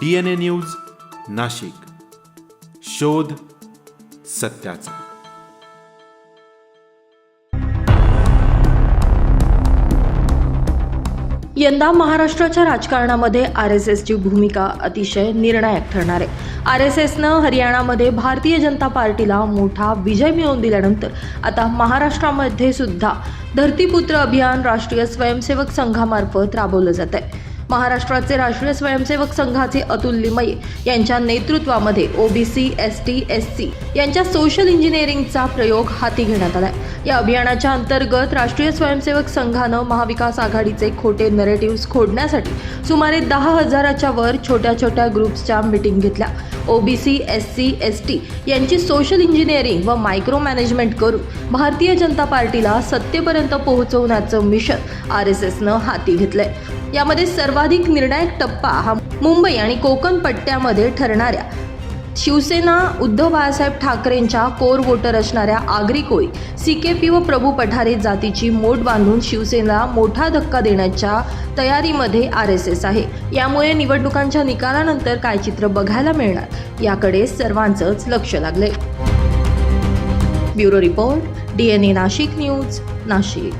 D N A news Nashik. शोध सत्याचा. यंदा महाराष्ट्राच्या राजकारणामध्ये आर एस एसची भूमिका अतिशय निर्णायक ठरणार आहे. आर एस एसनं हरियाणामध्ये भारतीय जनता पार्टीला मोठा विजय मिळवून दिल्यानंतर आता महाराष्ट्रामध्ये सुद्धा धरतीपुत्र अभियान राष्ट्रीय स्वयंसेवक संघामार्फत राबवलं जात आहे महाराष्ट्राचे राष्ट्रीय स्वयंसेवक संघाचे अतुल लिमये यांच्या नेतृत्वामध्ये OBC S T S C यांच्या सोशल इंजिनिअरिंगचा प्रयोग हाती घेण्यात आला या अभियानाच्या अंतर्गत राष्ट्रीय स्वयंसेवक संघानं महाविकास आघाडीचे खोटे नरेटिव्ह खोडण्यासाठी सुमारे दहा हजाराच्या वर छोट्या छोट्या ग्रुप्सच्या मिटिंग घेतल्या. OBC S C S T यांची सोशल इंजिनिअरिंग व मायक्रो मॅनेजमेंट करून भारतीय जनता पार्टीला सत्तेपर्यंत पोहोचवण्याचं मिशन आर एस एसनं हाती घेतलंय. यामध्ये सर्वाधिक निर्णायक टप्पा हा मुंबई आणि कोकण पट्ट्यामध्ये ठरणाऱ्या. शिवसेना उद्धव बाळासाहेब ठाकरेंच्या कोर वोटर असणाऱ्या आगरी कोळी सी के पी व प्रभू पठारे जातीची मोठ बांधून शिवसेना मोठा धक्का देण्याच्या तयारीमध्ये आर एस एस आहे. यामुळे निवडणुकांच्या निकालानंतर काय चित्र बघायला मिळणार? याकडे सर्वांचंच लक्ष लागले bureau report D N A Nashik news Nashik.